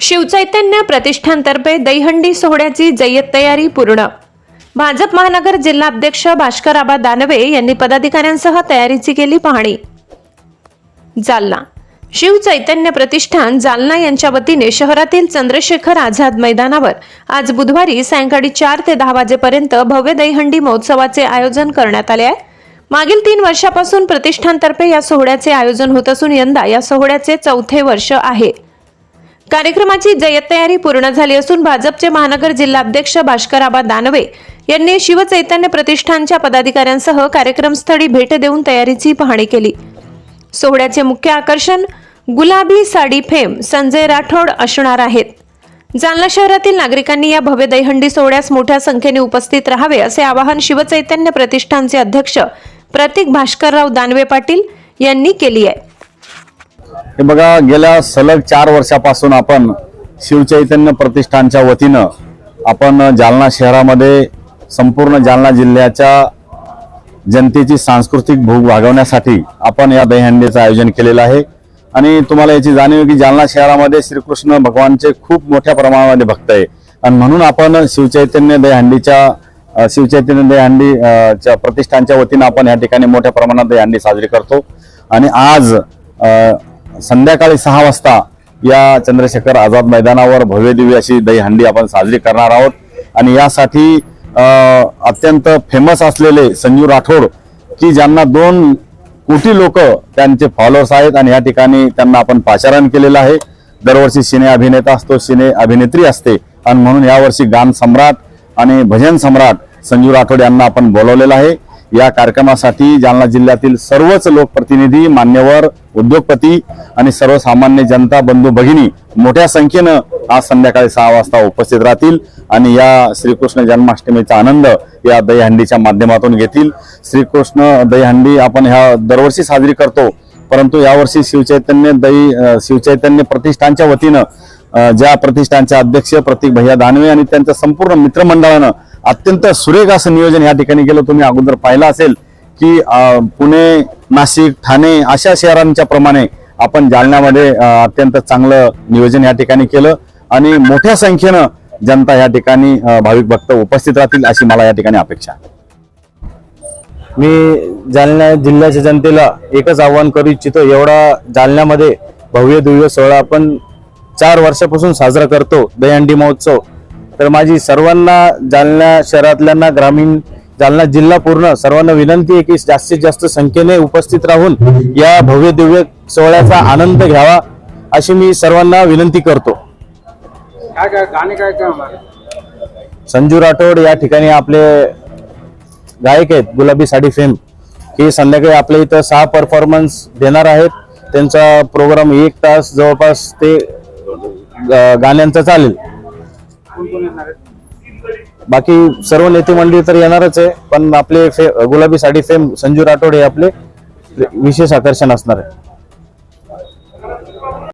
शिवचैतन्य प्रतिष्ठानतर्फे दहीहंडी सोहळ्याची जय्यत तयारी पूर्ण. भाजप महानगर जिल्हाध्यक्ष भास्कर आबा दानवे यांनी पदाधिकाऱ्यांसह तयारीची केली पाहणी. जालना. शिव चैतन्य प्रतिष्ठान जालना यांच्या वतीने शहरातील चंद्रशेखर आझाद मैदानावर आज बुधवारी सायंकाळी चार ते दहा वाजेपर्यंत भव्य दहीहंडी महोत्सवाचे आयोजन करण्यात आले आहे. मागील तीन वर्षापासून प्रतिष्ठानतर्फे या सोहळ्याचे आयोजन होत असून यंदा या सोहळ्याचे चौथे वर्ष आहे. कार्यक्रमाची जय्यत तयारी पूर्ण झाली असून भाजपचे महानगर जिल्हाध्यक्ष भास्कराबा दानवे यांनी शिवचैतन्य प्रतिष्ठानच्या पदाधिकाऱ्यांसह कार्यक्रमस्थळी भेट देऊन तयारीची पाहणी केली. सोहळ्याचे मुख्य आकर्षण गुलाबी साडी फेम संजय राठोड असणार आहेत. जालना शहरातील नागरिकांनी या भव्य दहीहंडी सोहळ्यास मोठ्या संख्येने उपस्थित राहावे असे आवाहन शिवचैतन्य प्रतिष्ठानचे अध्यक्ष प्रतीक भास्करराव दानवे पाटील यांनी केली आहे. हे बघा गेल्या सलग चार वर्षापासून आपण शिवचैतन्य प्रतिष्ठानच्या वतीनं आपण जालना शहरामध्ये संपूर्ण जालना जिल्ह्याच्या जनतेची सांस्कृतिक भूक भागवण्यासाठी आपण या दहीहंडीचं आयोजन केलेलं आहे. आणि तुम्हाला याची जाणीव की जालना शहरामध्ये श्रीकृष्ण भगवानचे खूप मोठ्या प्रमाणामध्ये भक्त आहे. आणि म्हणून आपण शिवचैतन्य दहीहंडीच्या शिवचैतन्य दहीहंडी च्या प्रतिष्ठानच्या वतीनं आपण या ठिकाणी मोठ्या प्रमाणात दहीहंडी साजरी करतो. आणि आज संध्याकाळी सहा वाजता या चंद्रशेखर आझाद मैदानावर भव्यदिव्य अशी दहीहंडी आपण साजरी करणार आहोत. आणि यासाठी अत्यंत फेमस असलेले संजू राठोड की ज्यांना दोन कोटी लोक त्यांचे फॉलोअर्स आहेत आणि या ठिकाणी त्यांना आपण पाचारण केलेलं आहे. दरवर्षी सिने अभिनेता असतो सिने अभिनेत्री असते. आणि म्हणून यावर्षी गान सम्राट आणि भजन सम्राट संजू राठोड यांना आपण बोलवलेलं आहे. या कार्यक्रमासाठी जालना जिल्ह्यातील सर्वच लोकप्रतिनिधी मान्यवर उद्योगपती आणि सर्वसामान्य जनता बंधू भगिनी मोठ्या संख्येनं आज संध्याकाळी सहा वाजता उपस्थित राहतील आणि या श्रीकृष्ण जन्माष्टमीचा आनंद या दहीहंडीच्या माध्यमातून घेतील. श्रीकृष्ण दहीहंडी आपण ह्या दरवर्षी साजरी करतो परंतु यावर्षी शिवचैतन्य दही शिवचैतन्य प्रतिष्ठानच्या वतीनं ज्या प्रतिष्ठानचे अध्यक्ष प्रतीक भैया दानवे आणि त्यांच्या संपूर्ण मित्रमंडळानं अत्यंत सुरेख असं नियोजन या ठिकाणी केलं. तुम्ही अगोदर पाहिलं असेल की पुणे नाशिक ठाणे अशा शहरांच्या प्रमाणे आपण जालन्यामध्ये अत्यंत चांगलं नियोजन या ठिकाणी केलं. आणि मोठ्या संख्येनं जनता या ठिकाणी भाविक भक्त उपस्थित राहतील अशी मला या ठिकाणी अपेक्षा आहे. मी जालना जिल्ह्याच्या जनतेला एकच आव्हान करू इच्छितो. एवढा जालन्यामध्ये भव्य दिव्य सोहळा आपण चार वर्षापासून साजरा करतो. दहीहंडी महोत्सव. तर माझी सर्वांना जालना शहरातल्यांना ग्रामीण जालना जिल्हा पूर्ण सर्वांना विनंती आहे की जास्तीत जास्त संख्येने उपस्थित राहून या भव्य दिव्य सोहळ्याचा आनंद घ्यावा अशी मी सर्वांना विनंती करतो. काय काय गाणे काय काय होणार? संजू राठोड या ठिकाणी आपले गायक आहेत गुलाबी साडी फेम हे संध्याकाळी आपल्या इथं सहा परफॉर्मन्स देणार आहेत. त्यांचा प्रोग्राम एक तास जवळपास ते गाण्यांचा चालेल. बाकी सर्व नेते मंडळी तर येणारच आहे पण आपले गुलाबी साडी फेम संजू राठोड हे आपले विशेष आकर्षण असणार आहे.